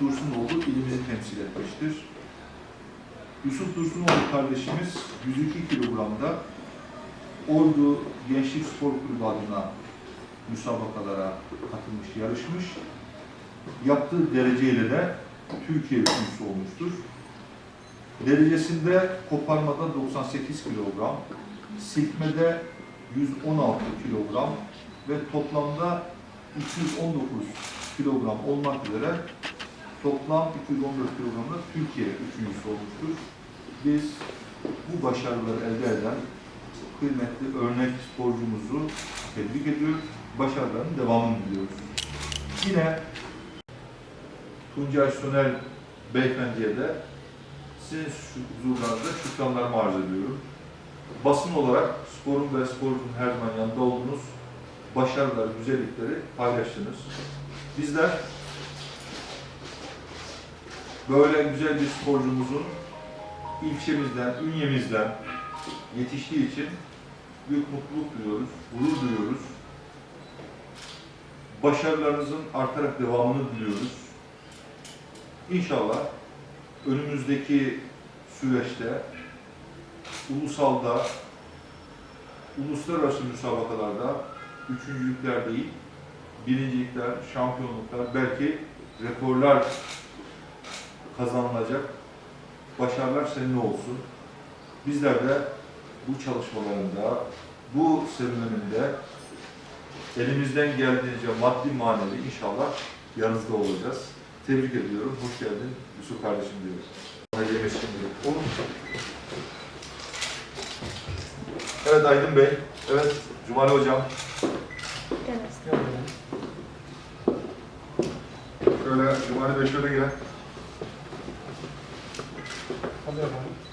Dursunoğlu ilimizi temsil etmiştir. Yusuf Dursunoğlu kardeşimiz 102 kilogramda Ordu Gençlik Spor Kulübü adına müsabakalara katılmış, yarışmış. Yaptığı dereceyle de Türkiye üçüncüsü olmuştur. Derecesinde koparmada 98 kilogram, silkmede 116 kilogram ve toplamda 219 kilogram olmak üzere toplam 214 kilogramda Türkiye üçüncüsü olmuştur. Biz bu başarıları elde eden kıymetli örnek sporcumuzu tebrik ediyoruz. Başarılarının devamını diliyoruz. Yine Tuncay Sönel Beyefendi'ye de sizin huzurlarınızda şükranlarımı arz ediyorum. Basın olarak sporun ve sporcunun her zaman yanında oldunuz. Başarıları, güzellikleri paylaştınız. Bizler böyle güzel bir sporcumuzun ilçemizden, ünyemizden yetiştiği için büyük mutluluk duyuyoruz, gurur duyuyoruz. Başarılarınızın artarak devamını diliyoruz. İnşallah önümüzdeki süreçte ulusalda, uluslararası müsabakalarda üçüncülükler değil, birincilikler, şampiyonluklar, belki rekorlar kazanılacak başarılar seninle olsun. Bizler de bu çalışmalarında, bu serüveninde elimizden geldiğince maddi manevi inşallah yanınızda olacağız. Tebrik ediyorum. Hoş geldin Yusuf kardeşim diyoruz. Ona yemesin diyor. Olur mu? Evet Aydın Bey. Evet Cumali Hocam. Şöyle Cumali Bey şöyle gel. Tá levando.